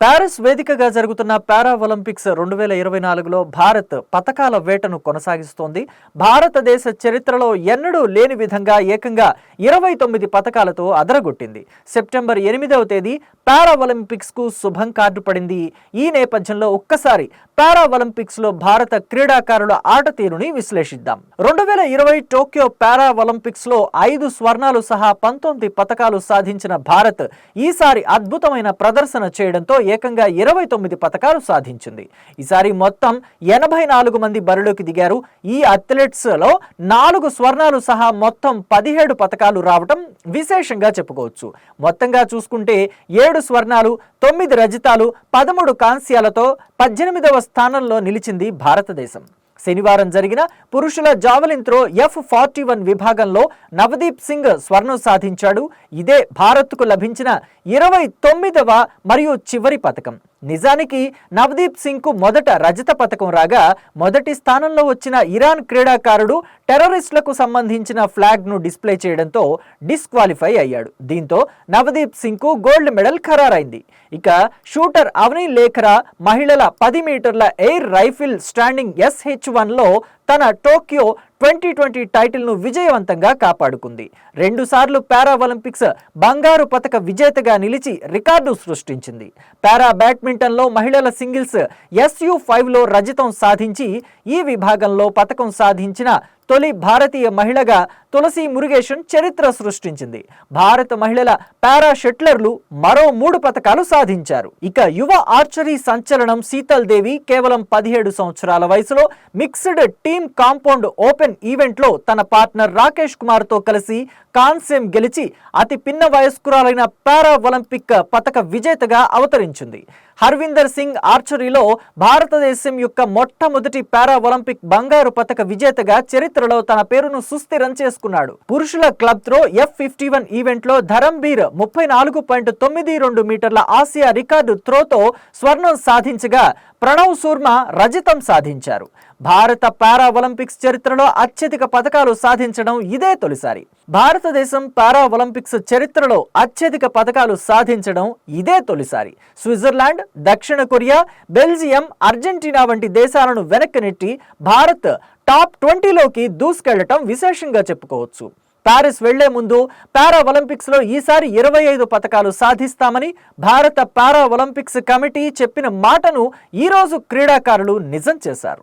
Paris వేదికగా జరుగుతున్న పారా Olympics రెండు వేల ఇరవై నాలుగులో భారత్ పతకాల వేటను కొనసాగిస్తోంది. భారతదేశ చరిత్రలో ఎన్నడూ లేని విధంగా ఏకంగా ఇరవై తొమ్మిది పతకాలతో అదరగొట్టింది. సెప్టెంబర్ ఎనిమిదవ తేదీ పారా ఒలింపిక్స్కు శుభం కార్డు పడింది. ఈ నేపథ్యంలో ఒక్కసారి పారా ఒలింపిక్స్లో భారత క్రీడాకారుల ఆట తీరుని విశ్లేషిద్దాం. రెండు వేల ఇరవై టోక్యో పారా ఒలింపిక్స్లో ఐదు స్వర్ణాలు సహా పంతొమ్మిది పతకాలు సాధించిన భారత్ ఈసారి అద్భుతమైన ప్రదర్శన చేయడంతో ఏకంగా ఇరవై తొమ్మిది పతకాలు సాధించింది. ఈసారి మొత్తం ఎనభై నాలుగు మంది బరిలోకి దిగారు. ఈ అథ్లెట్స్లో నాలుగు స్వర్ణాలు సహా మొత్తం పదిహేడు పతకాలు రావటం విశేషంగా చెప్పుకోవచ్చు. మొత్తంగా చూసుకుంటే ఏడు స్వర్ణాలు తొమ్మిది రజితాలు పదమూడు కాంస్యాలతో పద్దెనిమిదవ స్థానంలో నిలిచింది భారతదేశం. శనివారం జరిగిన పురుషుల javelin throw F forty one విభాగంలో నవదీప్ సింగ్ స్వర్ణం సాధించాడు. ఇదే భారత్కు లభించిన ఇరవై తొమ్మిదవ మరియు చివరి పథకం నిజానికి నవదీప్ సింగ్కు మొదట రజత పథకం రాగా మొదటి స్థానంలో వచ్చిన ఇరాన్ క్రీడాకారుడు టెర్రరిస్టులకు సంబంధించిన ఫ్లాగ్ను డిస్ప్లే చేయడంతో డిస్క్వాలిఫై అయ్యాడు. దీంతో నవదీప్ సింగ్కు గోల్డ్ మెడల్ ఖరారైంది. ఇక షూటర్ అవని లేఖరా మహిళల పది మీటర్ల ఎయిర్ రైఫిల్ స్టాండింగ్ ఎస్హెచ్ వన్లో తన టోక్యో ట్వంటీ ట్వంటీ టైటిల్ను విజయవంతంగా కాపాడుకుంది. రెండుసార్లు పారా ఒలింపిక్స్ బంగారు పతక విజేతగా నిలిచి రికార్డు సృష్టించింది. పారా బ్యాడ్మింటన్లో మహిళల సింగిల్స్ ఎస్యు ఫైవ్లో రజతం సాధించి ఈ విభాగంలో పతకం సాధించిన తొలి భారతీయ మహిళగా తులసి మురుగేషన్ చరిత్ర సృష్టించింది. భారత మహిళల పారా షెట్లర్లు మరో మూడు పతకాలు సాధించారు. ఇక యువ ఆర్చరీ సంచలనం శీతల్ దేవి కేవలం పదిహేడు సంవత్సరాల వయసులో మిక్స్డ్ టీమ్ కాంపౌండ్ ఓపెన్ ఈవెంట్లో తన పార్ట్నర్ రాకేష్ కుమార్తో కలిసి కాన్సెమ్ గెలిచి అతి పిన్న వయస్కురాలైన పారా ఒలింపిక్ పతక విజేతగా అవతరించింది. హర్విందర్ సింగ్ ఆర్చరీలో భారతదేశం యొక్క మొట్టమొదటి పారా ఒలింపిక్ బంగారు పతక విజేతగా చరిత్రలో తన పేరును సుస్థిరం చేసుకున్నాడు. పురుషుల club throw F fifty one ఈవెంట్లో ధరంబీర్ ముప్పై నాలుగు పాయింట్ తొమ్మిది రెండు మీటర్ల ఆసియా రికార్డు త్రోతో స్వర్ణం సాధించగా ప్రణవ్ సూర్మ రజతం సాధించారు. భారత పారా ఒలింపిక్స్ చరిత్రలో అత్యధిక పథకాలు సాధించడం ఇదే తొలిసారి. భారతదేశం పారా ఒలింపిక్స్ చరిత్రలో అత్యధిక పథకాలు సాధించడం ఇదే తొలిసారి. స్విట్జర్లాండ్ దక్షిణ కొరియా బెల్జియం అర్జెంటీనా వంటి దేశాలను వెనక్కి నెట్టి భారత్ టాప్ ట్వంటీలోకి దూసుకెళ్ళటం విశేషంగా చెప్పుకోవచ్చు. పారిస్ వెళ్ళే ముందు పారా ఒలింపిక్స్లో ఈసారి ఇరవై ఐదు పథకాలు సాధిస్తామని భారత పారా ఒలింపిక్స్ కమిటీ చెప్పిన మాటను ఈరోజు క్రీడాకారులు నిజం చేశారు.